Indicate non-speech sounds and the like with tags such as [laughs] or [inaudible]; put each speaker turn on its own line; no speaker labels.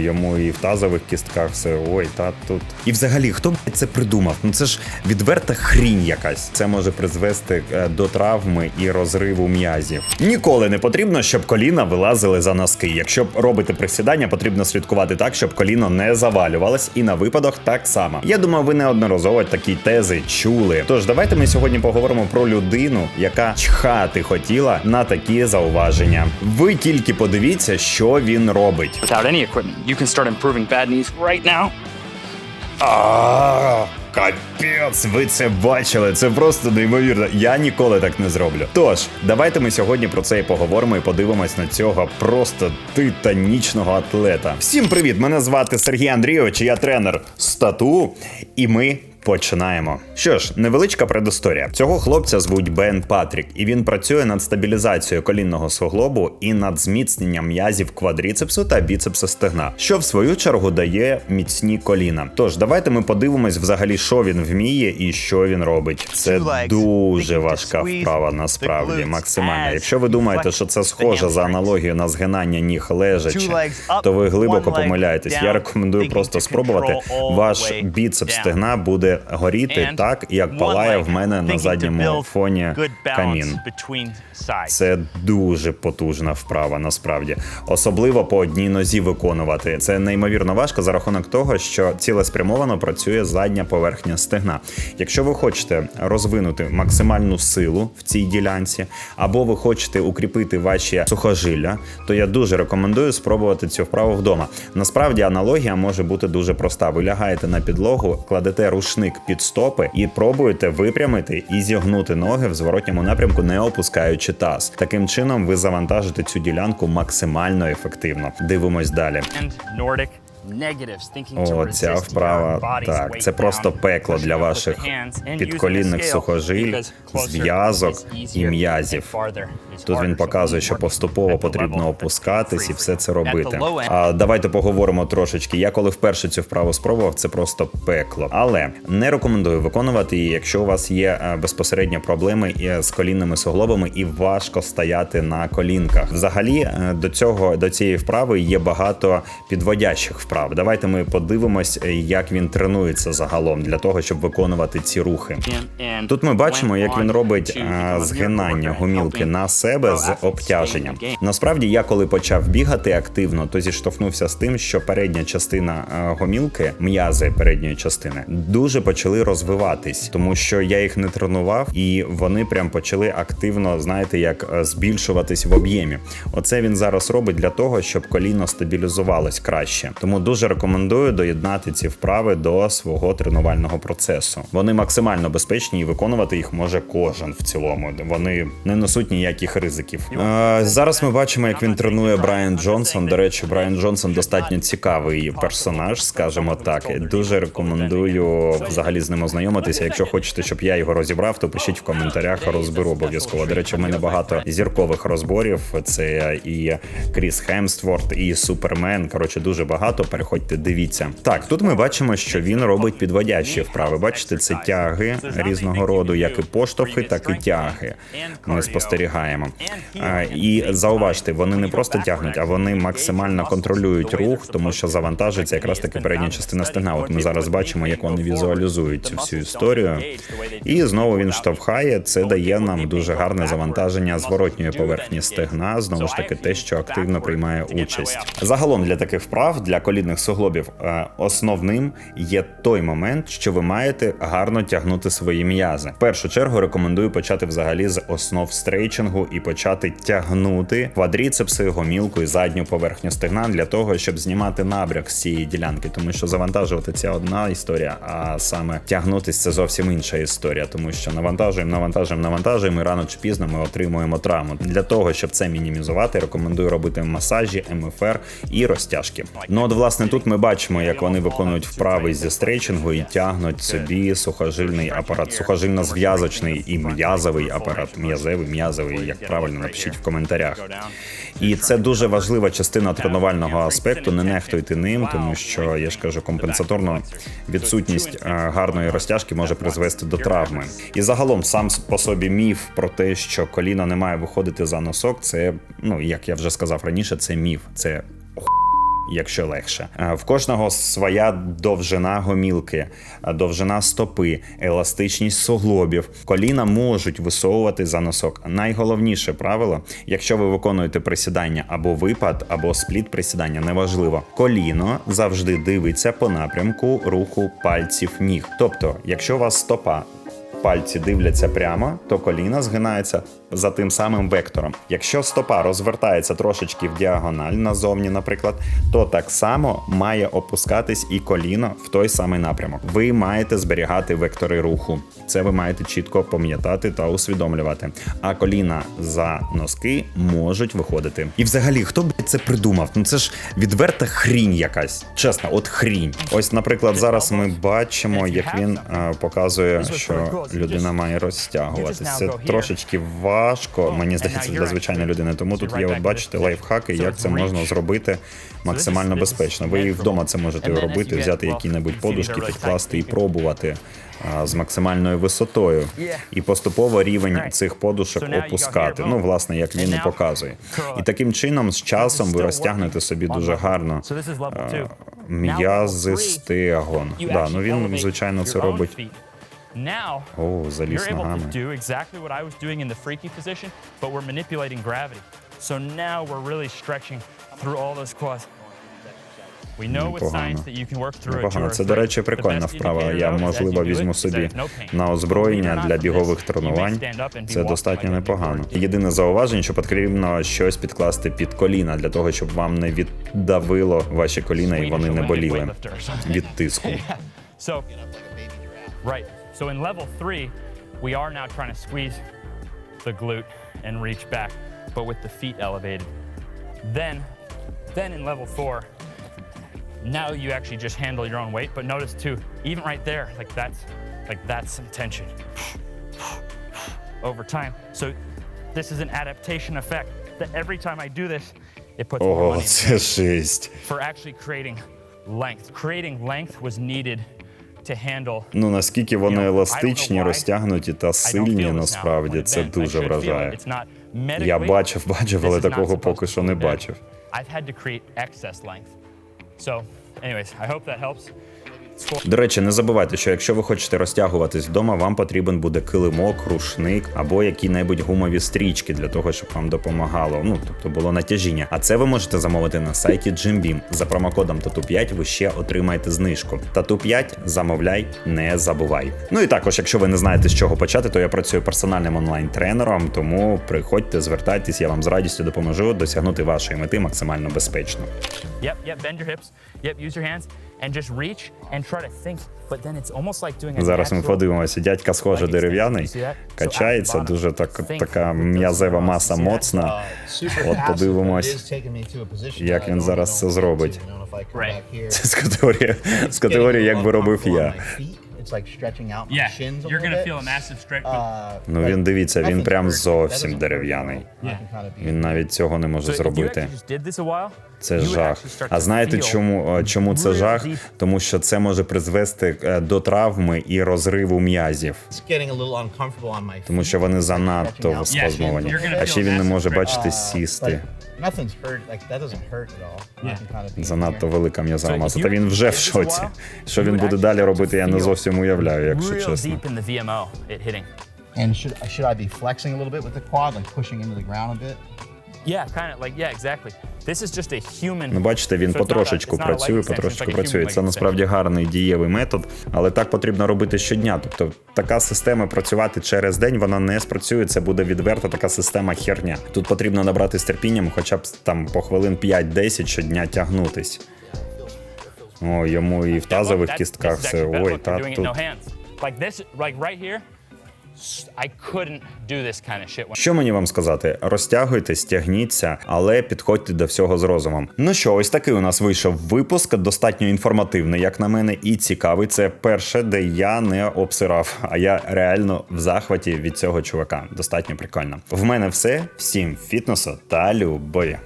йому і в тазових кістках все. Ой, та тут. І взагалі, хто це придумав? Ну це ж відверта хрінь якась. Це може призвести е, до травми і розриву м'язів. Ніколи не потрібно, щоб коліна вилазили за носки. Якщо робите присідання, потрібно слідкувати так, щоб коліно не завалювалось, і на випадок так само. Я думаю, ви неодноразово такі тези чули. Тож давайте ми сьогодні поговоримо про людину, яка чхати хотіла на такі зауваження. Ви тільки подивіться, що він робить.
You can start improving bad knees right now.
А, Капець, ви це бачили, це просто неймовірно. Я ніколи так не зроблю. Тож, давайте ми сьогодні про це і поговоримо і подивимось на цього просто титанічного атлета. Всім привіт! Мене звати Сергій Андрійович, я тренер стату, і ми. Починаємо. Що ж, невеличка предісторія. Цього хлопця звуть Бен Патрік, і він працює над стабілізацією колінного суглобу і над зміцненням м'язів квадріцепсу та біцепсу стегна, що в свою чергу дає міцні коліна. Тож давайте ми подивимось взагалі, що він вміє і що він робить. Це дуже важка вправа насправді, максимально. Якщо ви думаєте, що це схоже за аналогією на згинання ніг лежачи, то ви глибоко помиляєтесь. Я рекомендую просто спробувати. Ваш біцепс стегна буде горіти так, як палає в мене на задньому фоні камін. Це дуже потужна вправа, насправді, особливо по одній нозі виконувати. Це неймовірно важко за рахунок того, що цілеспрямовано працює задня поверхня стегна. Якщо ви хочете розвинути максимальну силу в цій ділянці, або ви хочете укріпити ваші сухожилля, то я дуже рекомендую спробувати цю вправу вдома. Насправді аналогія може бути дуже проста. Ви лягаєте на підлогу, кладете рушник під стопи і пробуєте випрямити і зігнути ноги в зворотньому напрямку, не опускаючи таз. Таким чином ви завантажите цю ділянку максимально ефективно. Дивимось далі.
Nordic
О, ця вправа так. Це просто пекло для ваших підколінних сухожиль, зв'язок і м'язів. Тут він показує, що поступово потрібно опускатись і все це робити. А давайте поговоримо трошечки. Я коли вперше цю вправу спробував, це просто пекло. Але не рекомендую виконувати її, якщо у вас є е, безпосередньо проблеми з колінними суглобами і важко стояти на колінках. Взагалі, е, до цього до цієї вправи є багато підводящих вправ. Давайте ми подивимось, е, як він тренується загалом для того, щоб виконувати ці рухи. Тут ми бачимо, як він робить е, згинання гумілки на себе з обтяженням. Насправді, я коли почав бігати активно, то зіштовхнувся з тим, що передня частина е, гомілки, м'язи передньої частини, дуже почали розвиватись, тому що я їх не тренував, і вони прям почали активно, знаєте, як збільшуватись в об'ємі. Оце він зараз робить для того, щоб коліно стабілізувалось краще. Тому дуже рекомендую доєднати ці вправи до свого тренувального процесу. Вони максимально безпечні і виконувати їх може кожен в цілому. Вони не несуть ніяких ризиків. Е, зараз ми бачимо, як він тренує Брайан Джонсон. До речі, Брайан Джонсон достатньо цікавий персонаж, скажімо так. Дуже рекомендую взагалі з ним ознайомитися. Якщо хочете, щоб я його розібрав, то пишіть в коментарях, розберу обов'язково. До речі, в мене багато зіркових розборів. Це і Кріс Хемстворт, і Супермен. Коротше, дуже багато. Переходьте, дивіться. Так, тут ми бачимо, що він робить підводящі вправи. Бачите, це тяги різного роду, як і поштовхи, так і тяги. Ми спостерігаємо. І зауважте, вони не просто тягнуть, а вони максимально контролюють рух, тому що завантажується якраз таки передня частина стегна. От ми зараз бачимо, як вони візуалізують цю всю історію. І знову він штовхає. Це дає нам дуже гарне завантаження зворотньої поверхні стегна. Знову ж таки, те, що активно приймає участь. Загалом для таких вправ для колінних суглобів е, основним є той момент, що ви маєте гарно тягнути свої м'язи. В першу чергу рекомендую почати взагалі з основ стрейчингу і почати тягнути квадріцепси, гомілку і задню поверхню стегна для того, щоб знімати набряк з цієї ділянки, тому що завантажувати це одна історія, а саме тягнутись це зовсім інша історія, тому що навантажуємо, навантажуємо, навантажуємо, і рано чи пізно ми отримуємо травму. Для того, щоб це мінімізувати, рекомендую робити масажі, МФР і розтяжки. Ну от власне тут ми бачимо, як вони виконують вправи зі стрейчингу і тягнуть собі сухожильний апарат, сухожильно-зв'язочний і м'язовий апарат, м'язевий, м'язовий, як правильно напишіть в коментарях. І це дуже важлива частина тренувального аспекту. Не нехтуйте ним, тому що я ж кажу, компенсаторно відсутність е, гарної розтяжки може призвести до травми. І загалом сам по собі міф про те, що коліно не має виходити за носок, це ну як я вже сказав раніше, це міф. Це якщо легше. Е, В кожного своя довжина гомілки, е, довжина стопи, еластичність суглобів. Коліна можуть висовувати за носок. Найголовніше правило, якщо ви виконуєте присідання або випад, або спліт присідання, неважливо. Коліно завжди дивиться по напрямку руху пальців ніг. Тобто, якщо у вас стопа пальці дивляться прямо, то коліна згинається за тим самим вектором. Якщо стопа розвертається трошечки в діагональ назовні, наприклад, то так само має опускатись і коліно в той самий напрямок. Ви маєте зберігати вектори руху. Це ви маєте чітко пам'ятати та усвідомлювати. А коліна за носки можуть виходити. І взагалі, хто б це придумав? Ну це ж відверта хрінь якась. Чесно, от хрінь. Ось, наприклад, зараз ми бачимо, як він е, показує, що людина має розтягуватися. Це трошечки важко, мені здається, для звичайної людини. Тому тут є, от бачите, лайфхаки, як це можна зробити максимально безпечно. Ви і вдома це можете робити, взяти які-небудь подушки, підкласти і пробувати. а, З максимальною висотою і поступово рівень цих подушок опускати. Ну, власне, як він і показує. І таким чином, з часом ви розтягнете собі дуже гарно м'язи стегон. Да, ну він звичайно це робить.
Now,
О, заліз
you're able
ногами.
to do exactly what I was doing in the freaky position, but we're manipulating gravity. So now we're really stretching through all those quads. We know with
Непогано.
science that you can work through it.
Непогано. Це, до речі, прикольна вправа. Я, можливо, візьму собі на озброєння для бігових тренувань. Це достатньо непогано. Єдине зауваження, що потрібно щось підкласти під коліна для того, щоб вам не віддавило ваші коліна і вони не боліли від тиску. [laughs]
So, right. So in level three, we are now trying to squeeze the glute and reach back, but with the feet elevated. Then, then in level four, now you actually just handle your own weight, but notice too, even right there, like that's, like that's some tension over time. So this is an adaptation effect that every time I do this, it puts oh,
more
money [laughs] for actually creating length. Creating length was needed
Ну наскільки вони еластичні, розтягнуті та сильні, насправді це дуже вражає. Я бачив, бачив, але такого поки що не бачив. До речі, не забувайте, що якщо ви хочете розтягуватись вдома, вам потрібен буде килимок, рушник або які-небудь гумові стрічки для того, щоб вам допомагало. Ну тобто було натяжіння. А це ви можете замовити на сайті Jim За промокодом Тату5 ви ще отримаєте знижку. Тату5 замовляй, не забувай. Ну і також, якщо ви не знаєте з чого почати, то я працюю персональним онлайн-тренером, тому приходьте, звертайтесь, я вам з радістю допоможу досягнути вашої мети максимально безпечно.
Yep, yep, bend your hips. Yep, use your hands and just reach and try to think. But then it's almost like doing a
Зараз ми подивимося. Дядька схоже
Like
дерев'яний, качається, дуже так, така м'язева маса моцна.
Uh, super
От подивимось, як він зараз це зробить. Це з категорії, з категорії, як би робив я.
My feet. It's like stretching out my
Yeah,
shins a
you're gonna feel a massive stretch.
Uh,
Ну він дивіться, він прям зовсім дерев'яний. Він навіть цього не може зробити. Це
you would
жах. А
to
знаєте, чому е, чому це жах? Тому що це може призвести е, до травми і розриву м'язів. Тому що вони занадто спазмовані. А ще він не може, бачите,
Uh,
сісти.
Nothing's hurt. Like that doesn't hurt at all. I can kind of be
Занадто велика м'язова
So
маса. Та він вже в шоці. Що він буде далі робити, я не зовсім уявляю, якщо
real
чесно.
deep in the VMO it hitting.
And should should I be flexing a little bit with the quad, like pushing into the ground a bit?
Ну, бачите, він потрошечку працює, потрошечку працює. Це насправді гарний дієвий метод, але так потрібно робити щодня. Тобто така система працювати через день, вона не спрацює. Це буде відверта така система херня. Тут потрібно набрати з терпінням, хоча б там по хвилин 5-10 щодня тягнутись. О, йому і в тазових кістках все. Ой, та тут.
I couldn't do this kind of shit.
Що мені вам сказати? Розтягуйтесь, тягніться, але підходьте до всього з розумом. Ну що, ось такий у нас вийшов випуск, достатньо інформативний, як на мене, і цікавий. Це перше, де я не обсирав, а я реально в захваті від цього чувака. Достатньо прикольно. В мене все. Всім фітнесу та любові.